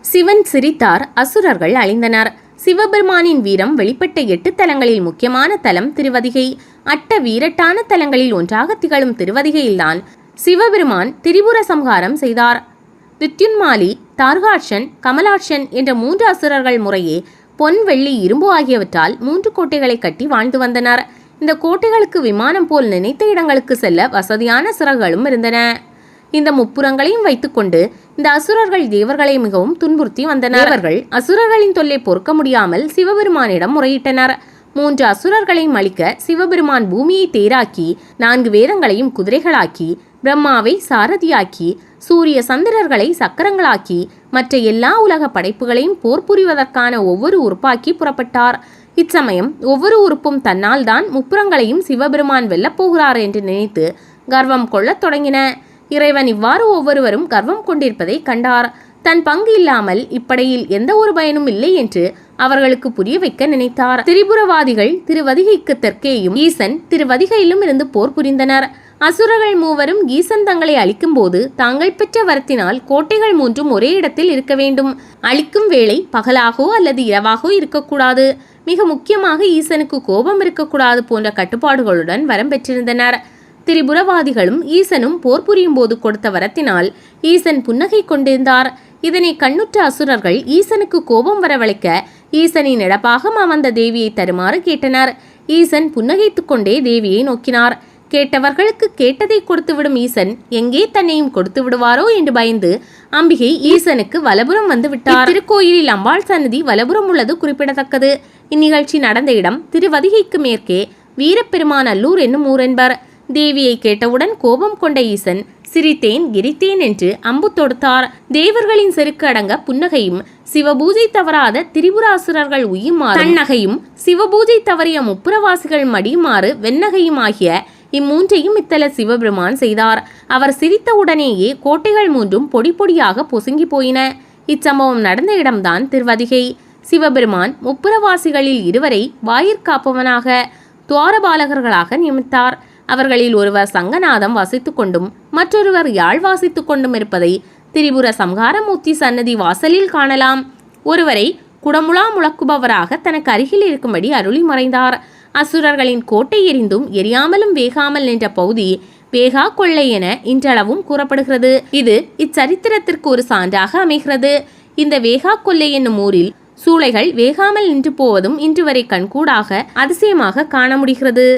சிவன் சிரித்தார். அசுரர்கள் அழிந்தனர். சிவபெருமானின் வீரம் வெளிப்பட்ட எட்டு தலங்களில் முக்கியமான தலம் திருவதிகை. அட்ட வீரட்டான தலங்களில் ஒன்றாக திகழும் திருவதிகையில்தான் சிவபெருமான் திரிபுர சம்ஹாரம் செய்தார். வித்யுன்மாலி தார்காட்சன் கமலாட்சன் என்ற மூன்று அசுரர்கள் முறையே பொன் வெள்ளி இரும்பு ஆகியவற்றால் மூன்று கோட்டைகளை கட்டி வாழ்ந்து வந்தனர். இந்த கோட்டைகளுக்கு விமானம் போல் நினைத்த இடங்களுக்கு செல்ல வசதியான சிறகுகளும் இருந்தன. இந்த முப்புறங்களையும் வைத்துக்கொண்டு இந்த அசுரர்கள் தேவர்களை மிகவும் துன்புறுத்தி வந்தனர். தேவர்கள் அசுரர்களின் தொல்லை பொறுக்க முடியாமல் சிவபெருமானிடம் முறையிட்டனர். மூன்று அசுரர்களையும் அழிக்க சிவபெருமான் பூமியை தேராக்கி நான்கு வேதங்களையும் குதிரைகளாக்கி பிரம்மாவை சாரதியாக்கி சூரிய சந்திரர்களை சக்கரங்களாக்கி மற்ற எல்லா உலக படைப்புகளையும் போர் புரிவதற்கான ஒவ்வொரு உறுப்பாக்கி புறப்பட்டார். இச்சமயம் ஒவ்வொரு உறுப்பும் தன்னால் தான் முப்புறங்களையும் சிவபெருமான் வெல்லப் போகிறார் என்று நினைத்து கர்வம் கொள்ளத் தொடங்கின. இறைவன் இவ்வாறு ஒவ்வொருவரும் கர்வம் கொண்டிருப்பதை கண்டார். தன் பங்கு இல்லாமல் இப்படையில் எந்த ஒரு பயனும் இல்லை என்று அவர்களுக்கு புரிய வைக்க நினைத்தார். திரிபுரவாதிகள் திருவதிகைக்கு தெற்கேயும் ஈசன் திருவதிகையிலும் இருந்து போர் புரிந்தனர். அசுரர்கள் மூவரும் ஈசன் தங்களை அழிக்கும் போது தாங்கள் பெற்ற வரத்தினால் கோட்டைகள் மூன்றும் ஒரே இடத்தில் இருக்க வேண்டும். அழிக்கும் வேளை பகலாகவோ அல்லது இரவாகவோ இருக்கக்கூடாது. மிக முக்கியமாக ஈசனுக்கு கோபம் இருக்கக்கூடாது போன்ற கட்டுப்பாடுகளுடன் வரம் பெற்றிருந்தனர். திரிபுரவாதிகளும் ஈசனும் போர் புரியும் போது கொடுத்த வரத்தினால் ஈசன் புன்னகை கொண்டிருந்தார். இதனை கண்ணுற்ற அசுரர்கள் ஈசனுக்கு கோபம் வரவழைக்க ஈசனின் இடப்பாகம் அமர்ந்த தேவியை தருமாறு கேட்டனர். ஈசன் புன்னகைத்துக் கொண்டே தேவியை நோக்கினார். கேட்டவர்களுக்கு கேட்டதை கொடுத்துவிடும் ஈசன் எங்கே தன்னையும் கொடுத்து விடுவாரோ என்று பயந்து அம்பிகை ஈசனுக்கு வலபுறம் வந்து விட்டார். திருக்கோயிலில் அம்பாள் சன்னதி வலபுறம் உள்ளது குறிப்பிடத்தக்கது. இந்நிகழ்ச்சி நடந்த இடம் திருவதிகைக்கு மேற்கே வீரப்பெருமான் அல்லூர் என்னும் ஊரென்பர் தேவியை கேட்டவுடன் கோபம் கொண்ட ஈசன் சிரித்தேன் கிரித்தேன் என்று அம்பு தொடுத்தார். தேவர்களின் செருக்கு அடங்க புன்னகையும் சிவபூஜை தவறாத திரிபுராசுரர்கள் உயுமாறு தன்னகையும் சிவபூஜை தவறிய முப்புரவாசிகள் மடியுமாறு வெண்ணகையும் ஆகிய இம்மூன்றையும் இத்தல சிவபெருமான் செய்தார். அவர் சிரித்தவுடனேயே கோட்டைகள் மூன்றும் பொடி பொடியாக பொசுங்கி போயின. இச்சம்பவம் நடந்த இடம்தான் திருவதிகை. சிவபெருமான் முப்புரவாசிகளில் இருவரை வாயிற்காப்பவனாக துவாரபாலகர்களாக நியமித்தார். அவர்களில் ஒருவர் சங்கநாதம் வாசித்துக் கொண்டும் மற்றொருவர் யாழ் வாசித்துக் கொண்டும் இருப்பதை திரிபுர சம்ஹாரமூர்த்தி சன்னதி வாசலில் காணலாம். ஒருவரை குடமுழா முழக்குபவராக தனக்கு அருகில் இருக்கும்படி அருளி மறைந்தார். அசுரர்களின் கோட்டை எரிந்தும் எரியாமலும் வேகாமல் நின்ற பகுதி வேகா கொள்ளை என இன்றளவும் கூறப்படுகிறது. இது இச்சரித்திரத்திற்கு ஒரு சான்றாக அமைகிறது. இந்த வேகா கொள்ளை என்னும் ஊரில் சூளைகள் வேகாமல் நின்று போவதும் இன்று வரை கண்கூடாக அதிசயமாக காண முடிகிறது.